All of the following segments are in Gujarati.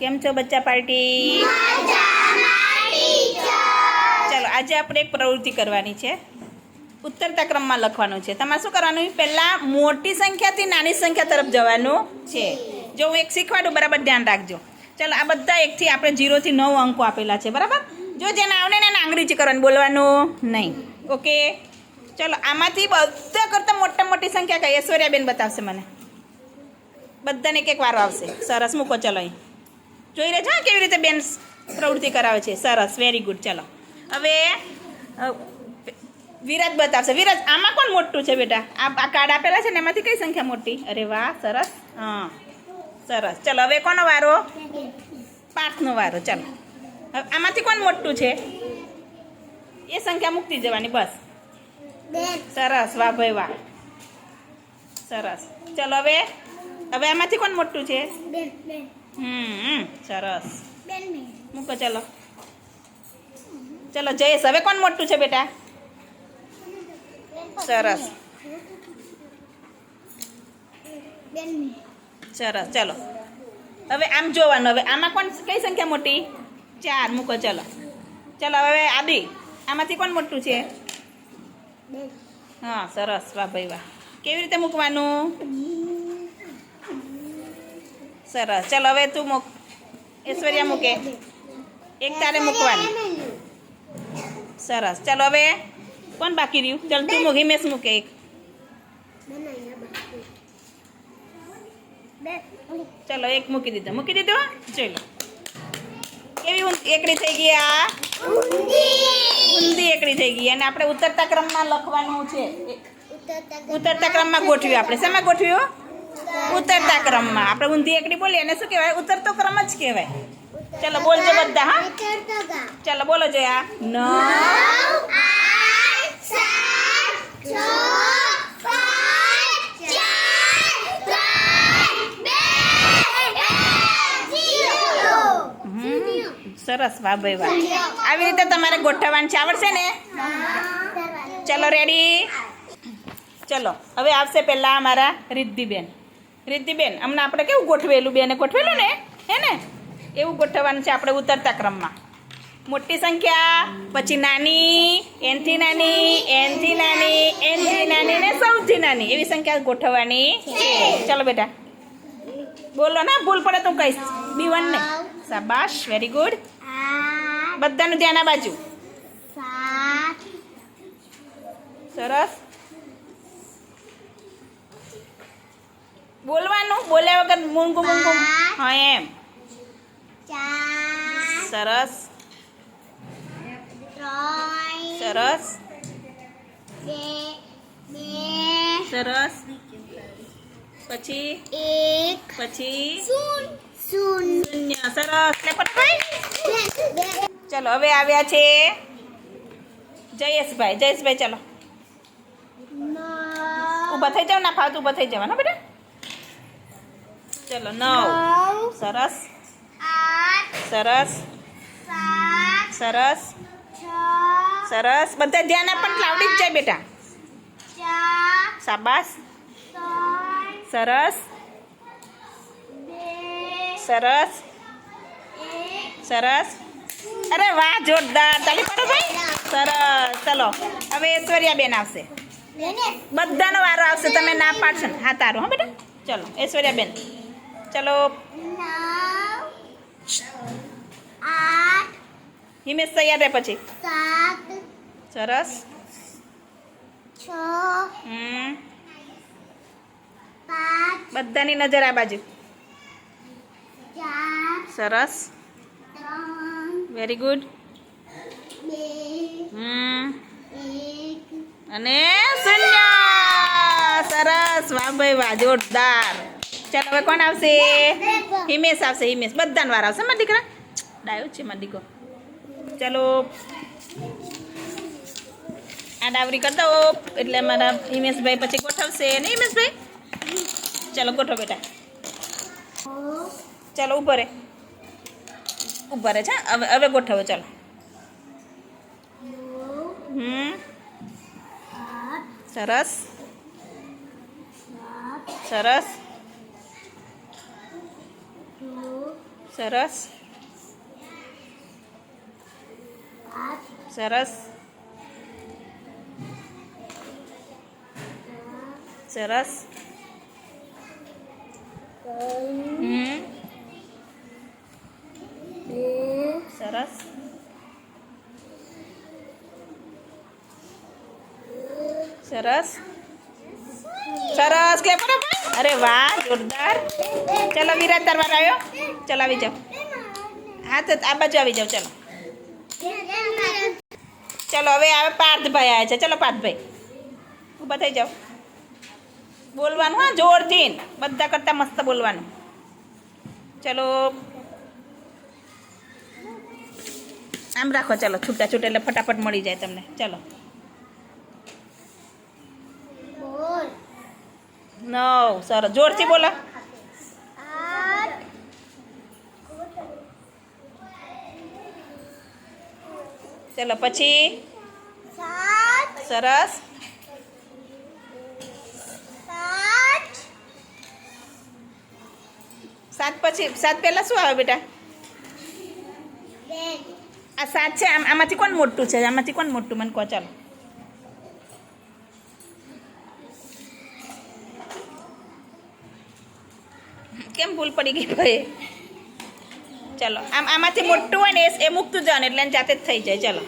કેમ છો બચ્ચા પાર્ટી? ચાલો, આજે આપણે એક પ્રવૃત્તિ કરવાની છે. ઉત્તરતા ક્રમમાં લખવાનું છે. તમારે શું કરવાનું? પહેલાં મોટી સંખ્યાથી નાની સંખ્યા તરફ જવાનું છે. જો હું એક શીખવાડું, બરાબર ધ્યાન રાખજો. ચાલો, આ બધા એકથી આપણે જીરોથી નવ અંકો આપેલા છે, બરાબર? જો જેને આવને એને આંગળી કરવાનું, બોલવાનું નહીં. ઓકે? ચાલો, આમાંથી બધા કરતાં મોટા મોટી સંખ્યા કઈ? ઐશ્વર્યાબેન બતાવશે મને. બધાને એક એક વારો આવશે. સરસ, મૂકો, ચલો અહીં. જોઈ લેજો છો કેવી રીતે બેન પ્રવૃત્તિ કરાવે છે? સરસ વેરી ગુડ ચલો. હવે વિરજ બતાવશે. વિરાજ આમાં કોણ મોટું છે બેટા? આ આ કાર્ડ આપેલા છે ને, એમાંથી કઈ સંખ્યા મોટી? અરે વાહ, સરસ. હા, સરસ. ચલો, હવે કોનો વારો? પાંચનો વારો. ચાલો. હવે, આમાંથી કોણ મોટું છે? એ સંખ્યા મૂકતી જવાની બસ. સરસ. વાહ ભાઈ, વાહ. સરસ. ચલો, હવે હવે આમાંથી કોણ મોટું છે? હમ સરસ. મૂકો ચલો. ચલો જયેશ હવે કોણ મોટું છે બેટા? સરસ. સરસ ચલો. હવે આમ જોવાનું હવે આમાં કોણ કઈ સંખ્યા મોટી? ચાર મૂકો ચલો. ચલો હવે આદિ આમાંથી કોણ મોટું છે? હા સરસ વાહ ભાઈ વાહ. કેવી રીતે મૂકવાનું? સરસ. ચાલ હવે તું મૂક. ઐશ્વર્યા મૂકે. એક તારે મૂકવાની. સરસ. ચાલો હવે કોણ બાકી રહ્યું? ચાલ તું મૂક. હિમેશ મૂકે એક. ચાલો એક મૂકી દીધો. મૂકી દીધો? ચલો. કેવી એકડી થઈ ગઈ આ? ઊંધી એકડી થઈ ગઈ. અને આપણે ઉતરતા ક્રમમાં લખવાનું છે. ઉતરતા ક્રમમાં ગોઠવ્યું આપણે. શેમાં ગોઠવ્યું? ઉતરતા ક્રમમાં. આપણે ઊંધી એકડી બોલીએ એને શું કહેવાય? ઉતરતો ક્રમ જ કહેવાય. ચલો બોલજો બધા હા? ચલો બોલો જયા. નવ હમ, સરસ વાહ ભાઈ વાહ. આવી રીતે તમારે ગોઠવવાનું છે? આવડશે ને? ચલો રેડી ચલો હવે આવશે પહેલાં અમારા રિદ્ધિબેન. રિદ્ધિબેન અમને આપણે કેવું ગોઠવેલું બેને? ગોઠવેલું ને? હે ને? એવું ગોઠવવાનું છે આપણે ઉતરતા ક્રમમાં. મોટી સંખ્યા પછી નાની એનથી નાની એનથી નાની એનથી નાની ને સૌથી નાની. એવી સંખ્યા ગોઠવવાની છે. ચલો બેટા. બોલો ને ભૂલ પડે તો હું કહીશ. બી વન ને. શાબાશ વેરી ગુડ બધાનું ધ્યાન આ બાજુ. સરસ. બોલવાનું? બોલ્યા વગર મૂંગું મૂંગું હા એમ. સરસ. સરસ. સરસ. પછી? એક. પછી? શૂન્ય. સરસ. લે પટભાઈ ચલો હવે આવ્યા છે જયેશભાઈ. જયેશભાઈ ચલો. ઊભા થઈ જાવ ના ફાવતું ઊભા થઈ જવાના બેટા. ચલો નવ. સરસ. સરસ. સરસ. સરસ. બધા ધ્યાન આપણ લાવડી જ જાય બેટા. શાબાશ. સરસ. સરસ. સરસ. અરે વાહ જોરદાર. તાલી પાડો ભાઈ. સરસ. ચલો હવે ઐશ્વર્યા બેન આવશે. બધાનો વારો આવશે તમે ના પાડશો ને. હા તારું હા બેટા. ચલો ઐશ્વર્યા બેન. ચલો હિમેશ તૈયાર રહે પછી સરસ બધાની નજર આ બાજુ સરસ વેરી ગુડ અને શૂન્ય સરસ વાહ ભાઈ વાહ જોરદાર ચાલો, હવે કોણ આવશે? હિમેશ આવશે, હિમેશ. બધાને વાર આવશે, મારા દીકરા. ડાયો છે મારા દીકરો. ચાલો. આ ડાવરી કરતા. હો એટલે મારા હિમેશભાઈ પછી ગોઠવશે. ને હિમેશભાઈ? ચાલો, ગોઠવો બેટા. ચાલો, ઊભો રે. ઊભો રે છે હવે હવે ગોઠવો, ચાલો. હમ. સરસ. સરસ છ સરસ. સરસ. સરસ. સરસ. સરસ. સરસ. ક્લેપ. અરે વાહ, જોરદાર. ચલો, વિરાટ તારવાર આવ્યો. ચલો, આવી જાઓ. હા, તો આ બાજુ આવી જાઓ, ચલો. ચલો, હવે આવે પાર્થભાઈ આવ્યા છે. ચલો, પાર્થભાઈ. ઊભા થઈ જાઓ. બોલવાનું, હા, જોરથી. બધા કરતાં મસ્ત બોલવાનું. ચલો. આમ રાખો, ચલો, છૂટા છૂટા એટલે ફટાફટ મળી જાય તમને. ચલો બોલ નવ સરસ જોરથી બોલો ચાલો પછી સાત સરસ સાત પછી સાત પહેલાં શું આવે બેટા આ સાત છે આમાંથી કોણ મોટું છે આમાંથી કોણ મોટું મને કહો ચાલો ભૂલ પડી ગઈ ભાઈ. ચાલો, આમ આમાંથી મોટું હોય ને એ મૂકતું જવાનું, એટલે જાતે જ થઈ જાય. ચાલો.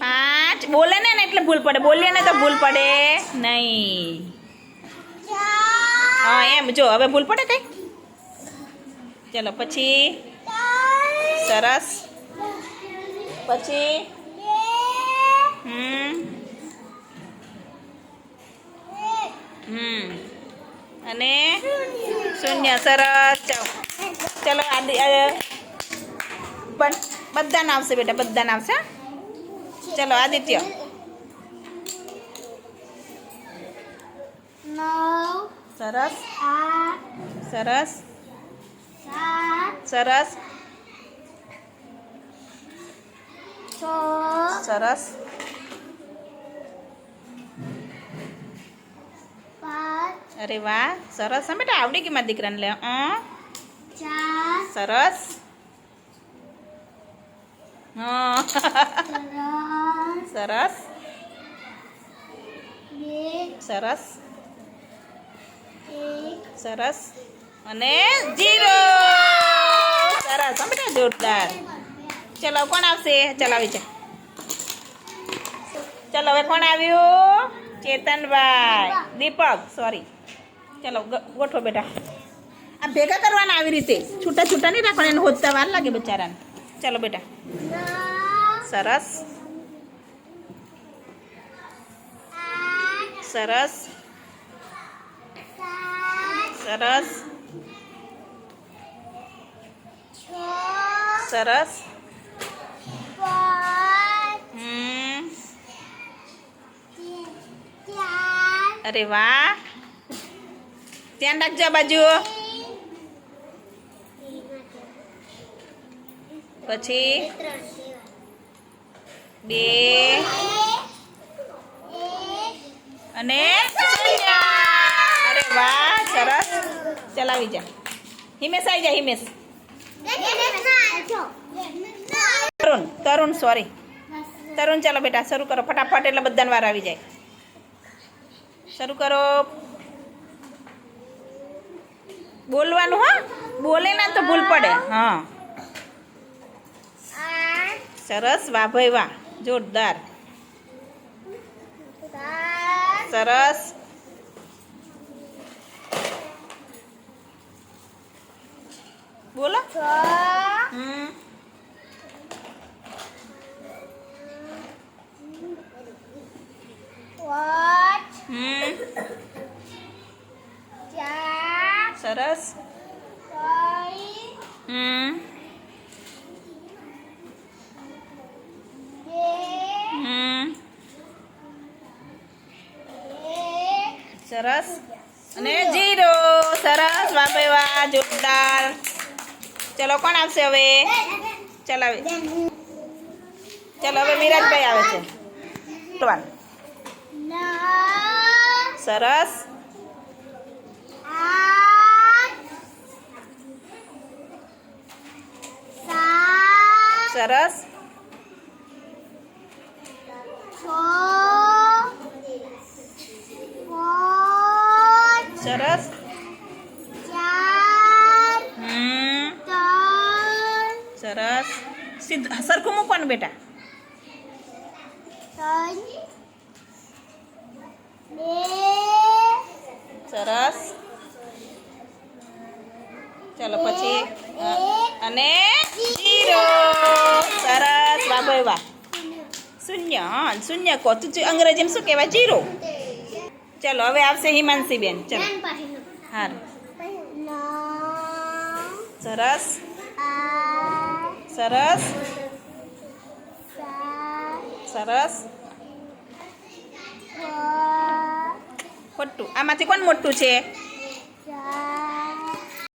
પાંચ. બોલે ને એટલે ભૂલ પડે. બોલીએ ને તો ભૂલ પડે. નહીં. હા, એમ. જો, હવે ભૂલ પડે કઈ? ચલો, પછી. સરસ. પછી હમ હમ અને શૂન્ય સરસ. ચાલો. ચલો પણ બધાને આવશે બેટા બધાને આવશે ચાલો આદિત્ય. સરસ. સરસ. સરસ. સરસ. પાંચ અરે વાહ સરસ. હા બેટા આવડી ગઈ મારા દીકરાને લે સરસ. સરસ. સરસ. સરસ. અને જીરો. સરસ. હા બેટા જોરદાર. ચલો કોણ આવશે? ચલાવી છે ચલો હવે કોણ આવ્યું? ચેતનભાઈ. દીપક સોરી ચલો ગોઠવો બેટા. આ ભેગા કરવાના આવી રીતે. છૂટા છૂટા નહીં રાખવાના એને હોદતા વાર લાગે બચારાને. ચાલો બેટા. સરસ. સરસ. સરસ. સરસ. અરે વાહ. ધ્યાન રાખજો બાજુ પછી? બે. અને અરે વાહ, સરસ. ચલાવી જા. હિમેશ આવી જા, હિમેશ. તરુણ તરુણ સોરી તરુણ, ચાલો બેટા, શરૂ કરો. ફટાફટ એટલે બધાને વાર આવી જાય. શરૂ કરો. બોલવાનું, હા? બોલે ના તો ભૂલ પડે. હા. સરસ, વાહ ભાઈ વાહ. જોરદાર. સરસ. બોલો હમ હમ સરસ હમ હમ સરસ અને જીરો. સરસ વાપે વા જોરદાર. ચલો કોણ આવશે હવે? ચલાવે. ચલો હવે મિરાજભાઈ આવે છે. સરસ. સરસ. સરસ. સરસ. સીધું સરખું મૂકવાનું બેટા. સરસ. ચાલો પછી અને જીરો. વાહ શૂન્ય, હા, શૂન્ય કહો તું અંગ્રેજી અંગ્રેજીમાં શું કહેવાય? જીરો. ચાલો, હવે આવશે હિમાંશી બેન ચલો. હાર. સરસ. સરસ. સરસ. ખોટું. આમાંથી કોણ મોટું છે?